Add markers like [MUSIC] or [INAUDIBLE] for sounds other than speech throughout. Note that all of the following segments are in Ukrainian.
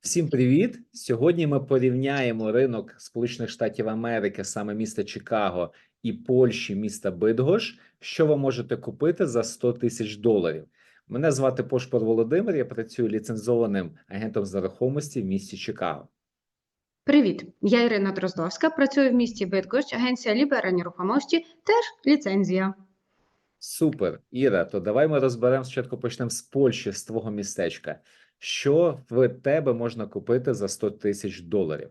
Всім привіт! Сьогодні ми порівняємо ринок Сполучених Штатів Америки, саме міста Чикаго, і Польщі, міста Бидгош. Що ви можете купити за 100 тисяч доларів? Мене звати Пошпор Володимир. Я працюю ліцензованим агентом з нерухомості в місті Чикаго. Привіт, я Ірина Дроздовська, працюю в місті Бидгощ, агенція Лібера нерухомості, теж ліцензія. Супер, Іра. То давай ми розберемо спочатку. Почнемо з Польщі, з твого містечка. Що в тебе можна купити за 100 тисяч доларів?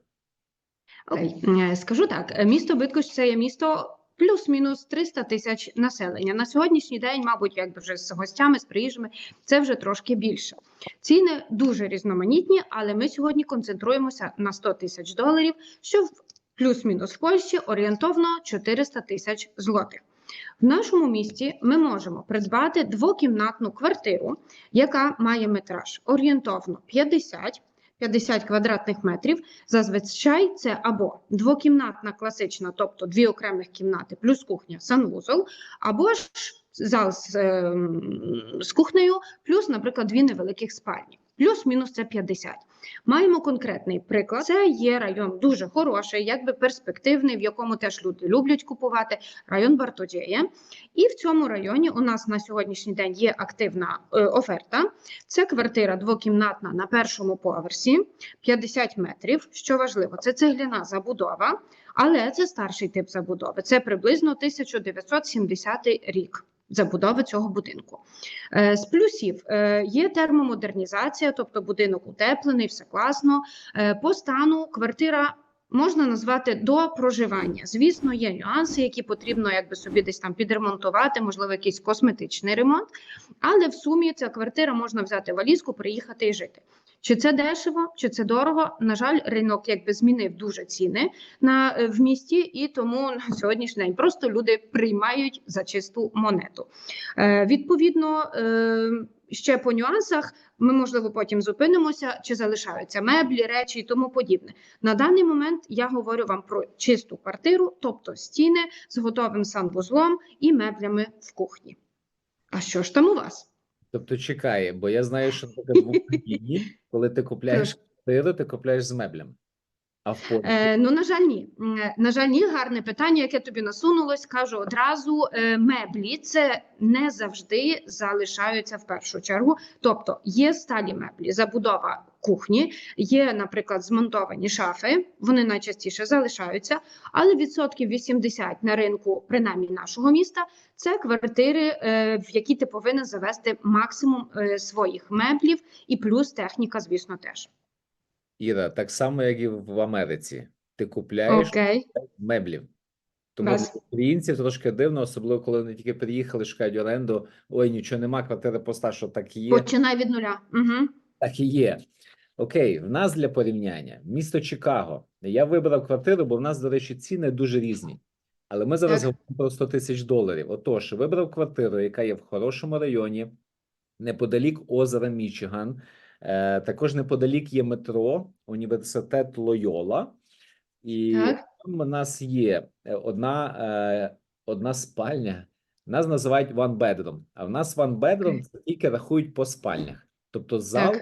Окей, е, скажу так: е, місто Бидгощ – це є місто плюс-мінус 300 тисяч населення. На сьогоднішній день, мабуть, якби вже з гостями, з приїжджими, це вже трошки більше. Ціни дуже різноманітні, але ми сьогодні концентруємося на 100 тисяч доларів, що в плюс-мінус в Польщі орієнтовно 400 тисяч злотих. В нашому місті ми можемо придбати двокімнатну квартиру, яка має метраж орієнтовно 50 50 квадратних метрів. Зазвичай це або двокімнатна класична, тобто дві окремих кімнати, плюс кухня, санвузол, або ж зал з, ем, з кухнею, плюс, наприклад, дві невеликих спальні. Плюс-мінус це 50. Маємо конкретний приклад. Це є район дуже хороший, якби перспективний, в якому теж люди люблять купувати. Район Бартодєє. І в цьому районі у нас на сьогоднішній день є активна е, оферта. Це квартира двокімнатна на першому поверсі, 50 метрів. Що важливо, це цегляна забудова, але це старший тип забудови. Це приблизно 1970 рік. Забудови цього будинку Е, з плюсів е, є термомодернізація, тобто будинок утеплений, все класно. Е, По стану квартира можна назвати до проживання. Звісно, є нюанси, які потрібно якби собі десь там підремонтувати, можливо, якийсь косметичний ремонт. Але в сумі ця квартира можна взяти валізку, приїхати і жити. Чи це дешево, чи це дорого? На жаль, ринок якби змінив дуже ціни на е, в місті, і тому [LAUGHS] на сьогоднішній день просто люди приймають за чисту монету. Е, відповідно. Е, Ще по нюансах ми можливо потім зупинимося, чи залишаються меблі, речі і тому подібне. На даний момент я говорю вам про чисту квартиру, тобто стіни з готовим санвузлом і меблями в кухні. А що ж там у вас? Тобто чекає, бо я знаю, що на в [LAUGHS] Україні, коли ти купляєш квартиру, ти купляєш з меблями. А в Е, ну, на жаль, ні. Е, На жаль, ні, гарне питання, яке тобі насунулось. Кажу одразу: е, меблі це не завжди залишаються в першу чергу. Тобто є сталі меблі, забудова кухні, є, наприклад, змонтовані шафи. Вони найчастіше залишаються, але відсотків 80 на ринку, принаймні нашого міста, це квартири, е, в які ти повинен завести максимум е, своїх меблів, і плюс техніка, звісно, теж. Іра, так само, як і в Америці, ти купляєш Окей. меблів. Тому для українців трошки дивно, особливо коли вони тільки приїхали, шукають оренду. Ой, нічого нема, квартира пуста, що так і є. Починай від нуля. Угу. Так і є. Окей, в нас для порівняння місто Чикаго. Я вибрав квартиру, бо в нас, до речі, ціни дуже різні. Але ми зараз Так. говоримо про 100 тисяч доларів. Отож, вибрав квартиру, яка є в хорошому районі, неподалік озера Мічиган. Е, також неподалік є метро, університет Лойола. І Так. там у нас є е, одна, е, одна спальня. Нас називають one bedroom, а в нас one bedroom це тільки рахують по спальнях. Тобто зал,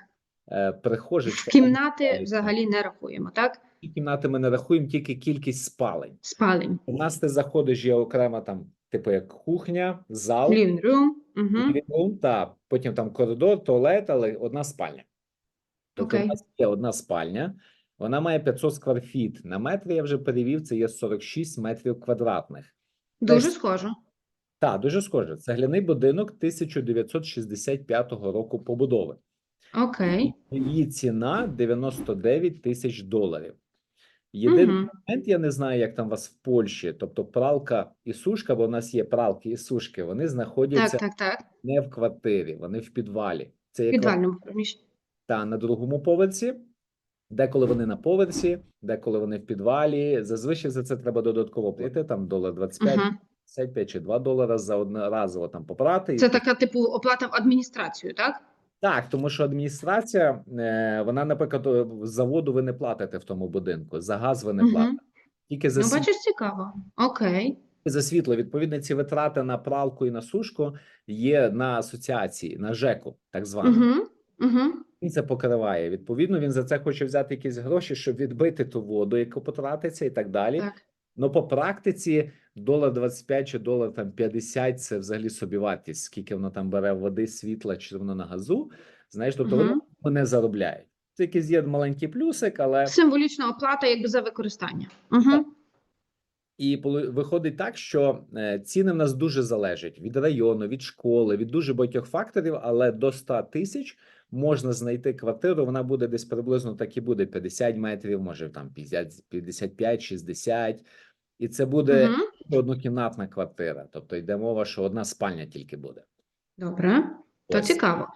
прихожий, кімнати взагалі не рахуємо, так? Ці кімнати ми не рахуємо, тільки кількість спалень. Спалень. У нас ти заходиш, є окрема там, типу як кухня, зал, Living room. Угу. living room, та потім там коридор, туалет, але одна спальня. Тобто, Окей. у нас є одна спальня, вона має 500 скварфіт. На метр я вже перевів, це є 46 метрів квадратних. Дуже Теж- схоже. Так, дуже схоже. Цегляний будинок 1965 року побудови. Окей. Її ціна 99 тисяч доларів. Єдиний Мгм. момент, я не знаю, як там у вас в Польщі, тобто пралка і сушка, бо у нас є пралки і сушки, вони знаходяться так, так. не в квартирі, вони в підвалі. Це є підвальному приміщенні. Квартира на другому поверсі, деколи вони на поверсі, деколи вони в підвалі. Зазвичай за це треба додатково платити, там долар 25, Угу. 55 чи 2 долара за одноразово там попрати. Це така типу оплата в адміністрацію, так? Так, тому що адміністрація, е, вона, наприклад, е, з заводу ви не платите в тому будинку, за газ ви не Мгм. платите. Тільки за, Ну, світ- бачиш, цікаво. Окей. за світло. Відповідно, ці витрати на пралку і на сушку є на асоціації, на ЖЕКу, так званому. Угу. Угу. Він це покриває. Відповідно, він за це хоче взяти якісь гроші, щоб відбити ту воду, яку потратиться, і так далі. Так. Ну, по практиці долар 25 чи долар там 50 – це взагалі собівартість, скільки воно там бере води, світла, чи воно на газу. Знаєш, тобто Мгм. вони не заробляють. Це якийсь є маленький плюсик, але Символічна оплата якби за використання. Угу. і виходить так, що е, ціни в нас дуже залежать від району, від школи, від дуже багатьох факторів, але до 100 тисяч можна знайти квартиру. Вона буде десь приблизно так і буде 50 метрів, може там 50, 55, 60. І це буде Угу. однокімнатна квартира. Тобто йде мова, що одна спальня тільки буде. Добре. То цікаво.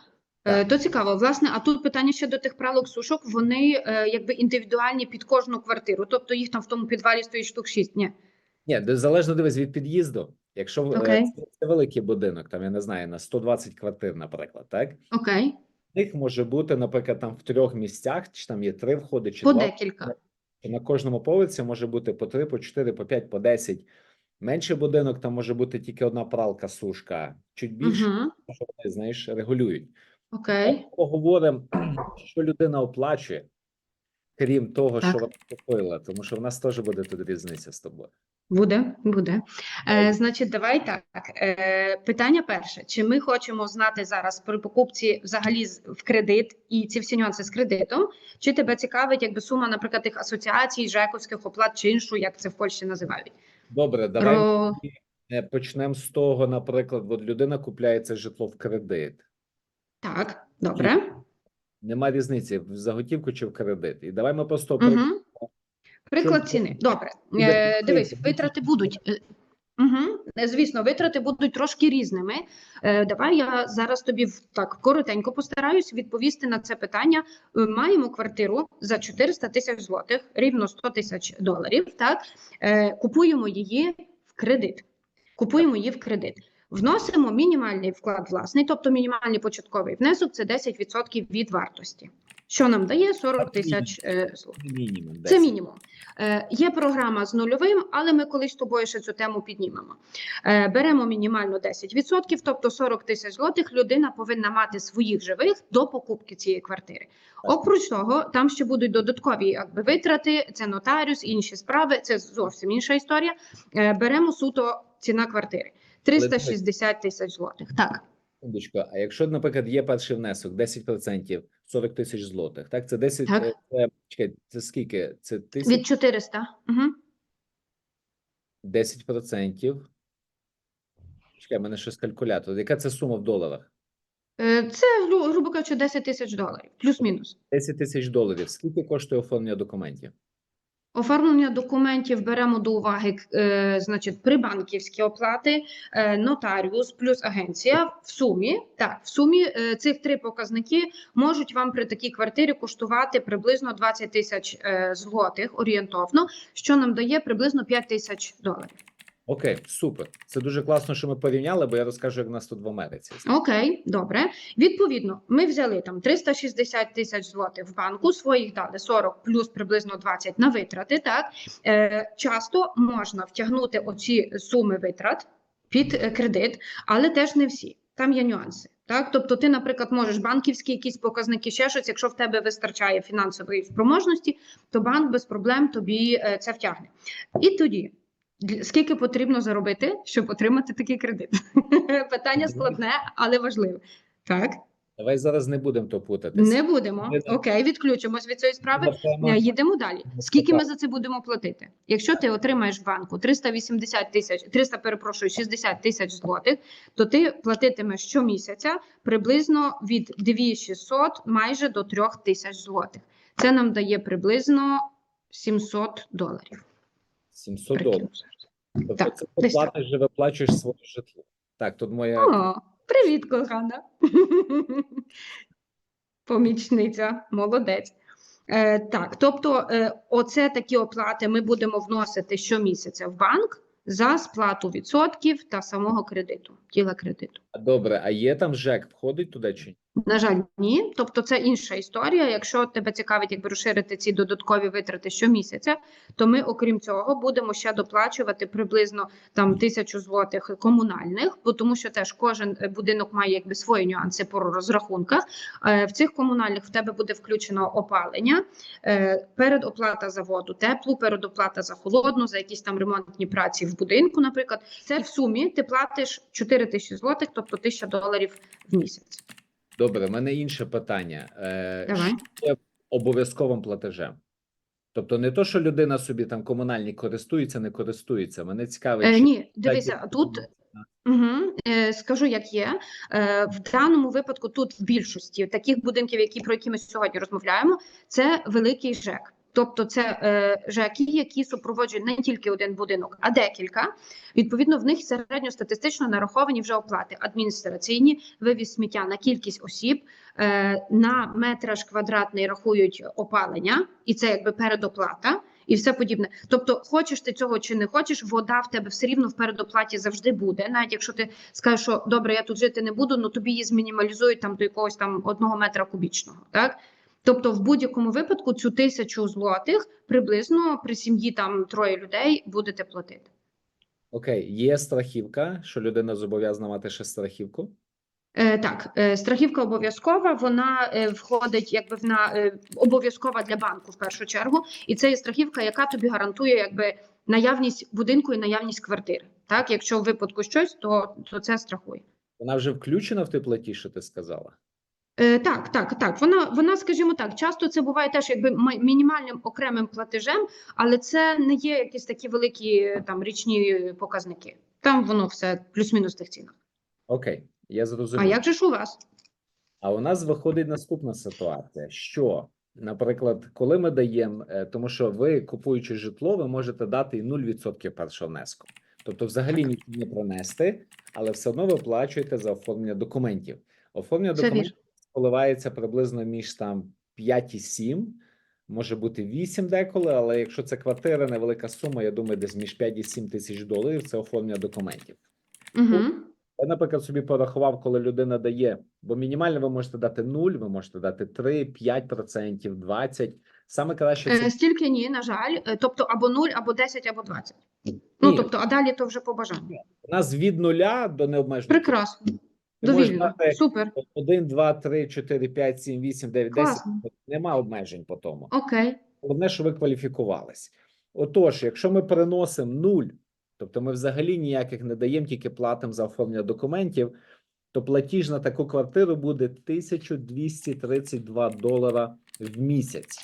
Е, То цікаво, власне, а тут питання щодо тих пралок сушок, вони е, якби індивідуальні під кожну квартиру, тобто їх там в тому підвалі стоїть штук 6. Ні. Ні, залежно дивись від під'їзду. Якщо Окей. це, це великий будинок, там я не знаю, на 120 квартир, наприклад, так Окей. в них може бути, наприклад, там в трьох місцях, чи там є три входи, чи По два декілька. На кожному поверсі може бути по 3, по 4, по 5, по 10. Менший будинок, там може бути тільки одна пралка, сушка. Чуть більше, Угу. що вони, знаєш, регулюють. Окей. Поговоримо, [CLEARS THROAT] що людина оплачує, крім того, Так. що вона купила, тому що в нас теж буде тут різниця з тобою. Буде, буде. Е, значить, давай так. Е, питання перше: чи ми хочемо знати зараз при покупці взагалі в кредит і ці всі нюанси з кредитом? Чи тебе цікавить якби сума, наприклад, тих асоціацій, жековських оплат чи іншу, як це в Польщі називають? Добре, давай Про... е, почнемо з того, наприклад, от людина купляє це житло в кредит. Так, добре. Нема різниці в заготівку чи в кредит. І давай ми просто Угу. Приклад ціни. Добре. Е, дивись, витрати будуть. Угу. Звісно, витрати будуть трошки різними. Е, давай я зараз тобі так коротенько постараюсь відповісти на це питання. Е, Маємо квартиру за 400 тисяч злотих, рівно 100 тисяч доларів. Так е, купуємо її в кредит. Купуємо її в кредит. Вносимо мінімальний вклад власний, тобто мінімальний початковий внесок це 10% від вартості. Що нам дає 40 тисяч е, мінімум. Це мінімум. Е, є програма з нульовим, але ми колись з тобою ще цю тему піднімемо. Е, беремо мінімально 10%, тобто 40 тисяч злотих людина повинна мати своїх живих до покупки цієї квартири. Окруч того, там ще будуть додаткові якби, витрати, це нотаріус, інші справи, це зовсім інша історія. Е, беремо суто ціна квартири. 360 тисяч злотих. Так, Секундочку, а якщо, наприклад, є перший внесок 10%, 40 тисяч злотих, так? Це 10, Так. е, це, чекай, це скільки? Це тисяч, від 400. Угу. 10%. Чекай, в мене щось калькулятор. Яка це сума в доларах? Е, це, грубо кажучи, 10 тисяч доларів, плюс-мінус. 10 тисяч доларів. Скільки коштує оформлення документів? Оформлення документів беремо до уваги, е, значить, прибанківські оплати, е, нотаріус плюс агенція. В сумі так, в сумі е, цих три показники можуть вам при такій квартирі коштувати приблизно 20 тисяч е, злотих орієнтовно, що нам дає приблизно 5 тисяч доларів. Окей, супер. Це дуже класно, що ми порівняли, бо я розкажу, як в нас тут в Америці. Окей, добре. Відповідно, ми взяли там 360 тисяч злотих в банку, своїх дали 40 плюс приблизно 20 на витрати. Так е, часто можна втягнути оці суми витрат під е, кредит, але теж не всі. Там є нюанси. Так, тобто, ти, наприклад, можеш банківські якісь показники, ще щось, якщо в тебе вистачає фінансової спроможності, то банк без проблем тобі е, це втягне. І тоді. Скільки потрібно заробити, щоб отримати такий кредит? [LAUGHS] Питання складне, але важливе. Так, Давай зараз не будемо то путатися. не будемо. Не- Окей, відключимось від цієї справи. Друга. Е, Їдемо далі. Скільки ми за це будемо платити? Якщо ти отримаєш в банку 380 тисяч, 300, перепрошую, 60 тисяч злотих, то ти платитимеш щомісяця приблизно від 2600 майже до 3000 злотих. Це нам дає приблизно 700 доларів. 700 Прикинь. доларів. Тобто Так, це десь ти вже виплачуєш своє житло. Так, тут моя О, привіт, кохана. [LAUGHS] Помічниця, молодець. Е, так, тобто, е, оце такі оплати ми будемо вносити щомісяця в банк за сплату відсотків та самого кредиту, тіла кредиту. Добре, а є там ЖЕК, входить туди чи ні? На жаль, ні. Тобто це інша історія. Якщо тебе цікавить, якби розширити ці додаткові витрати щомісяця, то ми, окрім цього, будемо ще доплачувати приблизно там тисячу злотих комунальних, бо тому що теж кожен е, будинок має якби свої нюанси по розрахунках. Е, В цих комунальних в тебе буде включено опалення, е, передоплата за воду теплу, передоплата за холодну, за якісь там ремонтні праці в будинку, наприклад. Це в сумі ти платиш 4 тисячі злотих, тобто 1000 доларів в місяць. Добре, в мене інше питання. Е, Давай. що є обов'язковим платежем? Тобто не то, що людина собі там комунальні користується, не користується. Мене цікавить, Е, ні, дивися, тут угу, скажу, як є. Е, в даному випадку, тут в більшості таких будинків, які про які ми сьогодні розмовляємо, це великий ЖЕК. Тобто це е, ЖЕКи, які супроводжують не тільки один будинок, а декілька. Відповідно, в них середньостатистично нараховані вже оплати адміністраційні, вивіз сміття на кількість осіб, е, на метраж квадратний рахують опалення, і це якби передоплата. І все подібне. Тобто, хочеш ти цього чи не хочеш, вода в тебе все рівно в передоплаті завжди буде. Навіть якщо ти скажеш, що добре, я тут жити не буду, ну тобі її змінімалізують там до якогось там одного метра кубічного. Так тобто, в будь-якому випадку цю тисячу злотих приблизно при сім'ї там троє людей будете платити. окей, є страхівка, що людина зобов'язана мати ще страхівку. Е, так, е, страхівка обов'язкова, вона е, входить якби в на е, обов'язкова для банку в першу чергу, і це є страхівка, яка тобі гарантує якби наявність будинку і наявність квартири. Так, якщо в випадку щось, то, то це страхує. Вона вже включена в той платіж, що ти сказала. Е, так, так, так. Вона, вона, скажімо так, часто це буває теж якби ма- мінімальним окремим платежем, але це не є якісь такі великі там річні показники. Там воно все плюс-мінус тих цінах. Окей, я А як же ж у вас? А у нас виходить наступна ситуація, що, наприклад, коли ми даємо, е, тому що ви купуючи житло, ви можете дати і 0% першого внеску. Тобто, взагалі нічого не принести, але все одно ви оплачуєте за оформлення документів. Оформлення документів коливається приблизно між там 5 і 7, може бути 8 деколи, але якщо це квартира, невелика сума, я думаю, десь між 5 і 7 тисяч доларів це оформлення документів. Угу. Я, наприклад, собі порахував, коли людина дає, бо мінімально ви можете дати 0, ви можете дати 3, 5%, 20%. Саме краще це Е, стільки ні, на жаль. Е, Тобто або 0, або 10, або 20. Ну, тобто, а далі то вже по бажанню. у нас від нуля до необмеженого. Прекрасно. Довільно. Супер. 1, 2, 3, 4, 5, 7, 8, 9, 10. Класно. Нема обмежень по тому. Окей. Головне, що ви кваліфікувались. Отож, якщо ми переносимо нуль, тобто ми взагалі ніяких не даємо, тільки платимо за оформлення документів, то платіж на таку квартиру буде 1232 долара в місяць.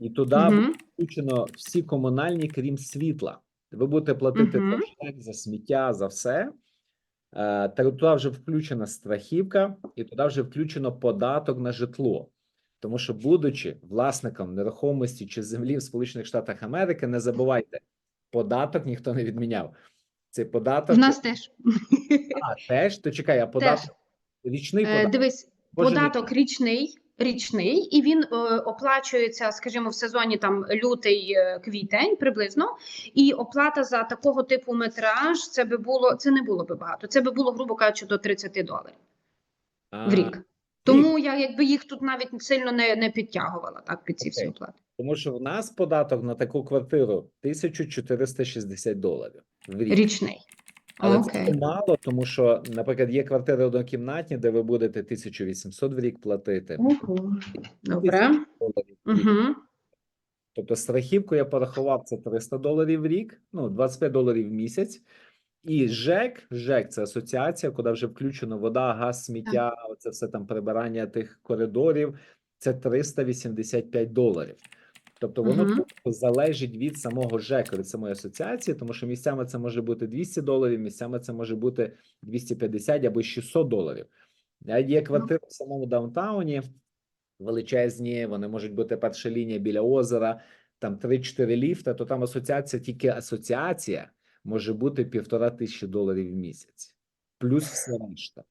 І туди Угу. включено всі комунальні, крім світла. Ви будете платити за за сміття, за все. Е, туди вже включена страхівка, і туди вже включено податок на житло. Тому що, будучи власником нерухомості чи землі в Сполучених Штатах Америки, не забувайте, податок ніхто не відміняв. Цей податок У нас теж. а, теж, то чекай, а податок річний Е, податок. Дивись, Боже, податок річний, річний, і він е, оплачується, скажімо, в сезоні там лютий, е, квітень приблизно. І оплата за такого типу метраж це би було це не було би багато. Це би було, грубо кажучи, до 30 доларів А, в рік. Тому я якби їх тут навіть сильно не, не підтягувала так під ці всі оплати. Тому що в нас податок на таку квартиру 1460 доларів в рік. Річний. Але Окей. це мало, тому що, наприклад, є квартири однокімнатні, де ви будете 1800 в рік платити. Ого. Добре. Угу. Тобто страхівку я порахував це 300 доларів в рік, ну 25 доларів в місяць. І ЖЕК, ЖЕК це асоціація, куди вже включено вода, газ, сміття, це все там прибирання тих коридорів. Це 385 доларів. Тобто воно Мгм. просто залежить від самого ЖЕКу, від самої асоціації, тому що місцями це може бути 200 доларів, місцями це може бути 250 або 600 доларів. Є квартири в самому даунтауні, величезні, вони можуть бути перша лінія біля озера, там 3-4 ліфта, то там асоціація, тільки асоціація може бути півтора тисячі доларів в місяць, плюс все решта.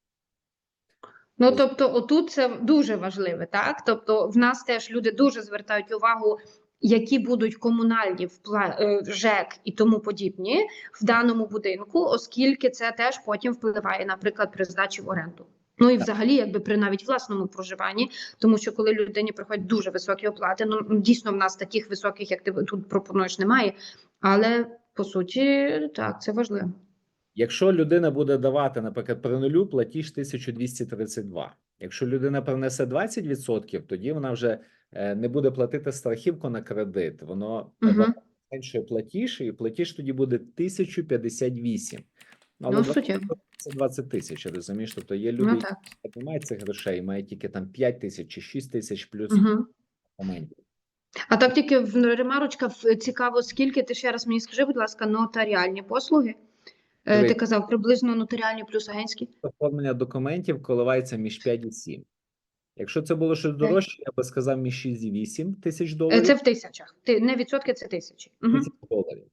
Ну тобто, отут це дуже важливе, так тобто, в нас теж люди дуже звертають увагу. Які будуть комунальні е, ЖЕК і тому подібні в даному будинку, оскільки це теж потім впливає, наприклад, при здачі в оренду. Ну і взагалі, якби при навіть власному проживанні, тому що коли людині приходять дуже високі оплати, ну дійсно в нас таких високих, як ти тут пропонуєш, немає. Але по суті, так, це важливо. Якщо людина буде давати, наприклад, при нулю платіж 1232. Якщо людина принесе 20%, тоді вона вже не буде платити страхівку на кредит. Воно Угу. меншує платіж, і платіж тоді буде 1058. Але Ну, 20 це 20 тисяч, розумієш? Тобто є люди, Ну так. які не мають цих грошей, мають тільки там 5 тисяч чи 6 тисяч плюс Угу. моментів. А так тільки в ремарочка цікаво, скільки ти ще раз мені скажи, будь ласка, нотаріальні послуги. Е, Ти казав приблизно нотаріальні плюс агентські. Оформлення документів коливається між 5 і 7. Якщо це було щось дорожче, я би сказав між 6 і 8 тисяч Е, доларів. Це в тисячах. Ти не відсотки, це тисячі. Угу. тисяч доларів.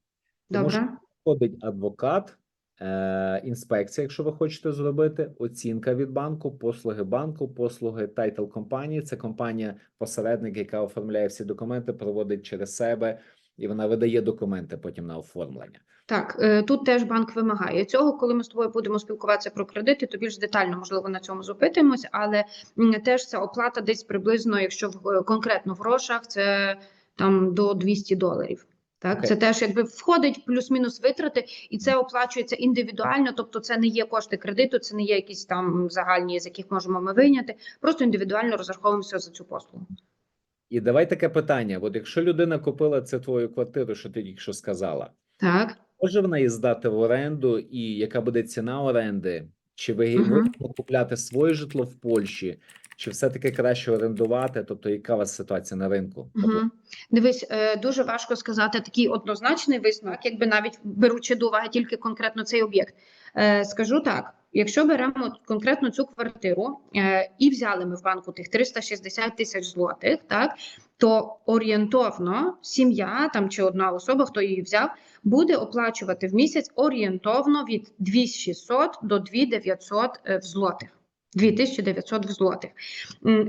Тому що Добре. входить адвокат, е, інспекція, якщо ви хочете зробити, оцінка від банку, послуги банку, послуги тайтл компанії. Це компанія посередник, яка оформляє всі документи, проводить через себе, і вона видає документи потім на оформлення. Так, е, тут теж банк вимагає цього. Коли ми з тобою будемо спілкуватися про кредити, то більш детально можливо на цьому зупитимось, але теж ця оплата десь приблизно, якщо в е, конкретно в грошах, це там до 200 доларів. Так, Окей. це теж якби входить плюс-мінус витрати, і це оплачується індивідуально. Тобто, це не є кошти кредиту, це не є якісь там загальні, з яких можемо ми вийняти. Просто індивідуально розраховуємося за цю послугу. І давай таке питання: от якщо людина купила це твою квартиру, що ти тільки що сказала, Так. може вона її здати в оренду, і яка буде ціна оренди? Чи ви вигідно купляти своє житло в Польщі, чи все-таки краще орендувати? Тобто, яка у вас ситуація на ринку? Угу. Дивись, е, дуже важко сказати такий однозначний висновок, якби навіть беручи до уваги тільки конкретно цей об'єкт. Е, Скажу так: якщо беремо конкретно цю квартиру е, і взяли ми в банку тих 360 тисяч злотих, так то орієнтовно сім'я там чи одна особа, хто її взяв, буде оплачувати в місяць орієнтовно від 2600 до 2900 е, в злотих. 2900 в злотих.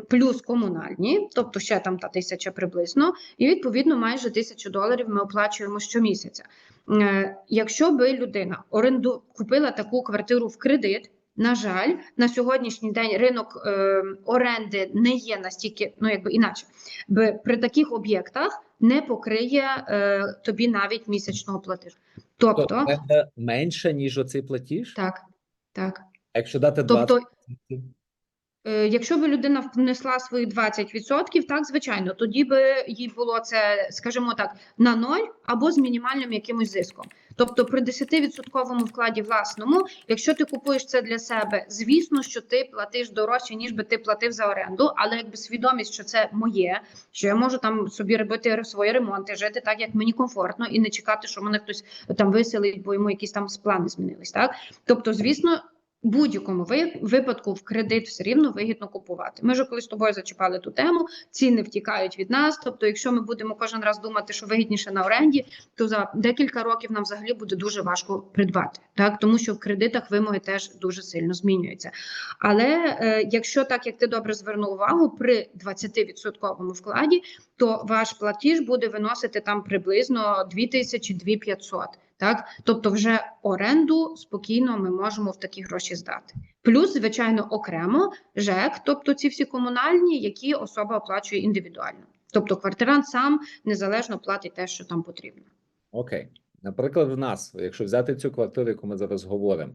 Плюс комунальні, тобто ще там та тисяча приблизно, і відповідно майже тисячу доларів ми оплачуємо щомісяця. Е, Якщо би людина оренду купила таку квартиру в кредит, на жаль, на сьогоднішній день ринок е, оренди не є настільки, ну якби інакше, би при таких об'єктах не покриє е, тобі навіть місячного платежу. Тобто, тобто менша, ніж оцей платіж? так, так. Якщо дати 20%? Тобто, Е, Якщо б людина внесла свої 20%, так звичайно, тоді би їй було це, скажімо так, на ноль або з мінімальним якимось зиском. Тобто при 10% вкладі власному, якщо ти купуєш це для себе, звісно, що ти платиш дорожче, ніж би ти платив за оренду, але якби свідомість, що це моє, що я можу там собі робити свої ремонти, жити так, як мені комфортно, і не чекати, що мене хтось там виселить, бо йому якісь там плани змінились. Так, тобто, звісно будь-якому випадку в кредит все рівно вигідно купувати. Ми вже коли з тобою зачіпали ту тему, ціни втікають від нас. Тобто, якщо ми будемо кожен раз думати, що вигідніше на оренді, то за декілька років нам взагалі буде дуже важко придбати, так тому що в кредитах вимоги теж дуже сильно змінюються. Але е, якщо так як ти добре звернув увагу, при 20% вкладі, то ваш платіж буде виносити там приблизно 2000-2500. Так, тобто, вже оренду спокійно ми можемо в такі гроші здати. Плюс, звичайно, окремо ЖЕК, тобто ці всі комунальні, які особа оплачує індивідуально. Тобто квартирант сам незалежно платить те, що там потрібно. Окей. Наприклад, в нас, якщо взяти цю квартиру, яку ми зараз говоримо,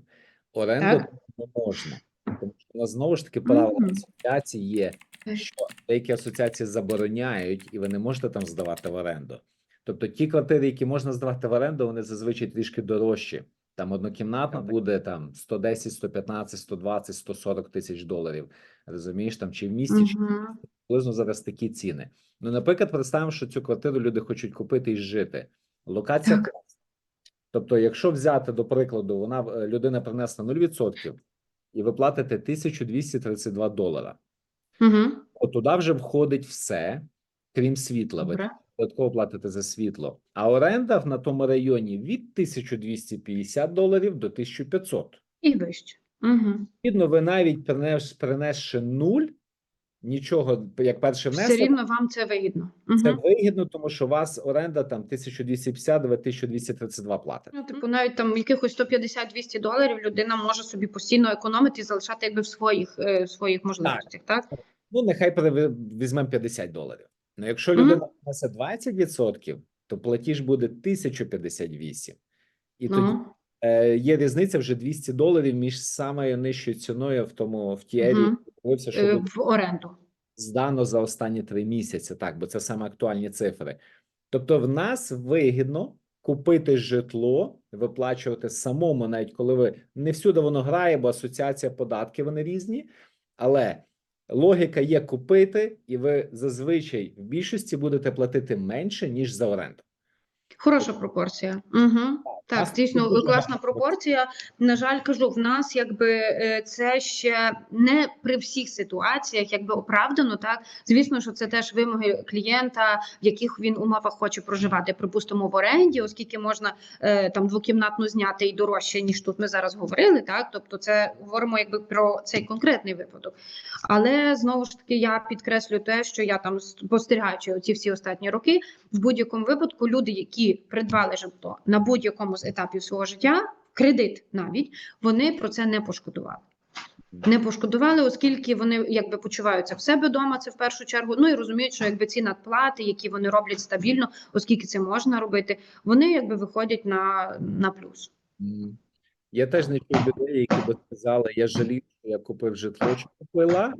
оренду Так. не можна. Тому що у нас знову ж таки правила Мгм. асоціації є, що деякі асоціації забороняють, і ви не можете там здавати в оренду. Тобто ті квартири, які можна здавати в оренду, вони зазвичай трішки дорожчі. Там однокімнатна буде там 110, 115, 120, 140 тисяч доларів. Розумієш, там чи в місті, чи приблизно зараз такі ціни. Ну, наприклад, представимо, що цю квартиру люди хочуть купити і жити. Локація Так. Тобто, якщо взяти до прикладу, вона е, людина принесла 0% і ви платите 1232 долара, Мгм. то туди вже входить все, крім світла. Добре. Додатково платите за світло. А оренда на тому районі від 1250 доларів до 1500. І вище. Угу. Відповідно, ви навіть принес, принесши нуль, нічого, як перший Все рівно вам це вигідно. це Мгм. вигідно, тому що у вас оренда там 1250, ви 1232 платите. Ну, типу, навіть там якихось 150-200 доларів людина може собі постійно економити і залишати якби в своїх, е, своїх можливостях, так? Ну, нехай візьмемо 50 доларів. Ну, якщо людина внесе 20%, то платіж буде 1058. І тоді Ну, е, є різниця вже 200 доларів між самою нижчою ціною в тому в Мгм. дивився, що е, в оренду. здано за останні три місяці, так, бо це саме актуальні цифри. Тобто, в нас вигідно купити житло, виплачувати самому, навіть коли ви не всюди воно грає, бо асоціація податки вони різні, але логіка є купити, і ви зазвичай в більшості будете платити менше ніж за оренду. Хороша пропорція. Угу. Так, дійсно класна пропорція. На жаль, кажу, в нас якби е, це ще не при всіх ситуаціях, якби оправдано. Так, звісно, що це теж вимоги клієнта, в яких він умовах хоче проживати. Припустимо, в оренді, оскільки можна е, там двокімнатну зняти і дорожче, ніж тут ми зараз говорили. Так, тобто, це говоримо якби про цей конкретний випадок. Але знову ж таки, я підкреслю те, що я там спостерігаючи оці всі останні роки, в будь-якому випадку люди, які придбали житло на будь-якому з етапів свого життя, кредит навіть вони про це не пошкодували. Не пошкодували, оскільки вони якби почуваються в себе вдома, це в першу чергу. Ну і розуміють, що якби ці надплати, які вони роблять стабільно, оскільки це можна робити, вони якби виходять на, на плюс. Я теж не чув людей, які би сказали, я жалію, що я купив житло, чи купила.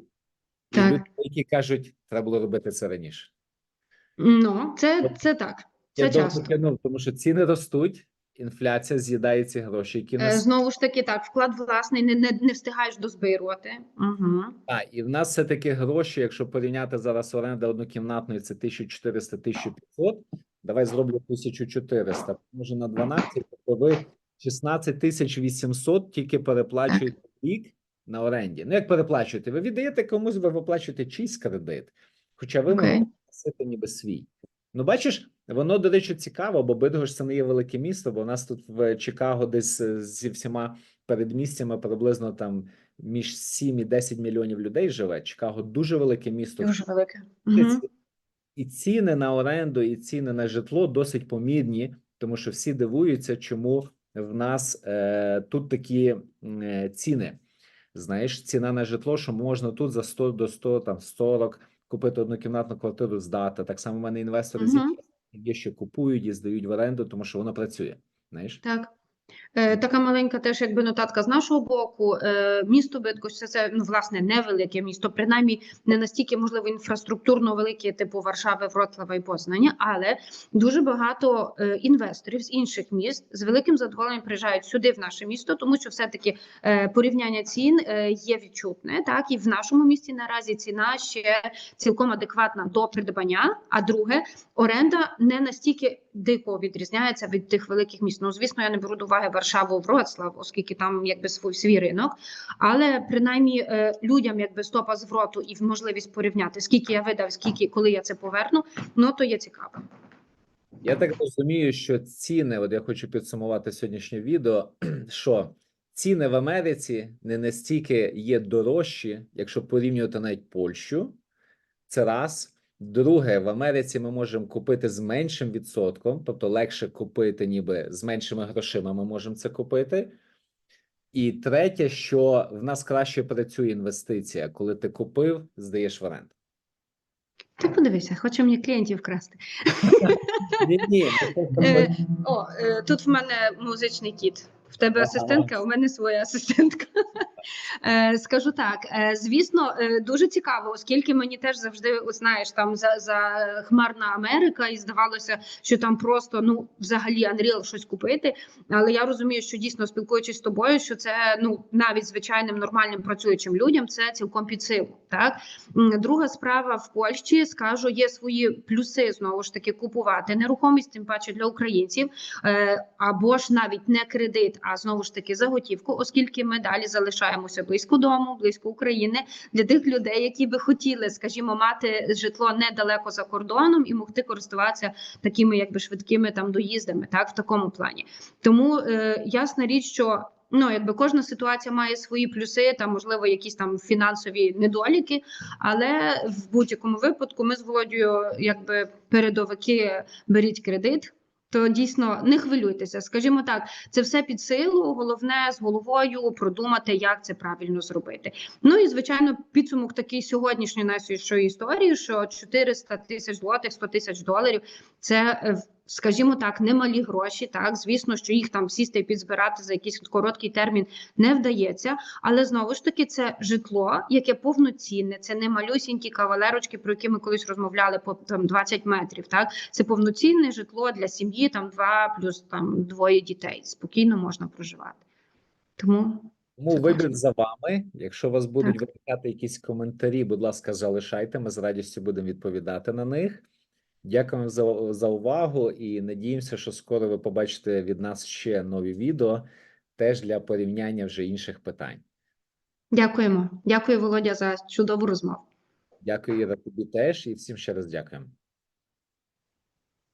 І Так. люди, які кажуть, треба було робити це раніше. Ну це, це так. Це Я довго часто. тягнув, тому що ціни ростуть, інфляція з'їдає ці гроші, які Е, нас Знову ж таки, так, вклад власний не, не, не встигаєш дозбирувати. Угу. а, і в нас все таки гроші, якщо порівняти зараз оренда однокімнатної, це 1400-1500. Давай зроблю 1400, може на 12, тобто ви 16 800 тільки переплачуєте рік на оренді. Ну як переплачуєте? Ви віддаєте комусь, ви виплачуєте чийсь кредит, хоча ви Окей. можете носити ніби свій. Ну, бачиш, воно, до речі, цікаво, бо Бидгош це не є велике місто, бо у нас тут в Чикаго десь е, зі всіма передмістями приблизно там між 7 і 10 мільйонів людей живе. Чикаго дуже велике місто. Дуже велике. І ці- І ціни на оренду, і ціни на житло досить помірні, тому що всі дивуються, чому в нас е, тут такі е, ціни. Знаєш, ціна на житло, що можна тут за 100 до 100, там 40 купити однокімнатну квартиру, здати. Так само в мене інвестори з є, що купують і здають в оренду, тому що воно працює. Знаєш, Так. Е, Така маленька теж якби нотатка з нашого боку. Е, Місто Биткош це, це ну, власне невелике місто, принаймні не настільки можливо інфраструктурно велике, типу Варшави, Вроцлава і Познаня, але дуже багато е, інвесторів з інших міст з великим задоволенням приїжджають сюди, в наше місто, тому що все-таки порівняння цін є відчутне. Так і в нашому місті наразі ціна ще цілком адекватна до придбання. А друге, оренда не настільки дико відрізняється від тих великих міст. Ну, звісно, я не беру до уваги Варшаву, Вроцлав, оскільки там якби свій, свій ринок. Але принаймні е, людям якби стопа звороту і можливість порівняти, скільки я видав, скільки коли я це поверну, ну то є цікаво. я так розумію, що ціни, от я хочу підсумувати сьогоднішнє відео, [CLEARS THROAT] що ціни в Америці не настільки є дорожчі, якщо порівнювати навіть Польщу. Це раз. Друге, в Америці ми можемо купити з меншим відсотком, тобто легше купити, ніби з меншими грошима ми можемо це купити. І третє, що в нас краще працює інвестиція, коли ти купив, здаєш в оренду. Ти подивися, хоче мені клієнтів красти. [LAUGHS] Ні, ні, Е, О, е, тут в мене музичний кіт. В тебе асистентка, у мене своя асистентка. Е, Скажу так, е, звісно, е, дуже цікаво, оскільки мені теж завжди знаєш, там за, за хмарна Америка, і здавалося, що там просто ну взагалі Unreal щось купити. Але я розумію, що дійсно спілкуючись з тобою, що це ну навіть звичайним нормальним працюючим людям це цілком під силу. Так друга справа в Польщі скажу, є свої плюси знову ж таки купувати нерухомість, тим паче для українців, е, або ж навіть не кредит, а знову ж таки заготівку, оскільки ми далі залишаємося близько дому, близько України для тих людей, які би хотіли, скажімо, мати житло недалеко за кордоном і могти користуватися такими, якби швидкими там доїздами, так в такому плані. Тому е, ясна річ, що ну якби кожна ситуація має свої плюси, там можливо якісь там фінансові недоліки. Але в будь-якому випадку ми з Володією, якби передовики, беріть кредит. То дійсно не хвилюйтеся, скажімо так, це все під силу. Головне з головою продумати, як це правильно зробити. Ну і звичайно, підсумок такий сьогоднішньої нашої історії, що 400 тисяч злотих, 100 тисяч доларів це, е, скажімо так, немалі гроші. Так, звісно, що їх там сісти і підзбирати за якийсь короткий термін не вдається. Але знову ж таки, це житло, яке повноцінне, це не малюсінькі кавалерочки, про які ми колись розмовляли по там 20 метрів. Так, це повноцінне житло для сім'ї, там два плюс там двоє дітей. Спокійно можна проживати. Тому Тому вибір за вами. Якщо у вас будуть Так. виникати якісь коментарі, будь ласка, залишайте. Ми з радістю будемо відповідати на них. Дякуємо за, за увагу і надіємося, що скоро ви побачите від нас ще нові відео, теж для порівняння вже інших питань. дякуємо. Дякую, Володя, за чудову розмову. Дякую, Іра, тобі теж, і всім ще раз дякуємо.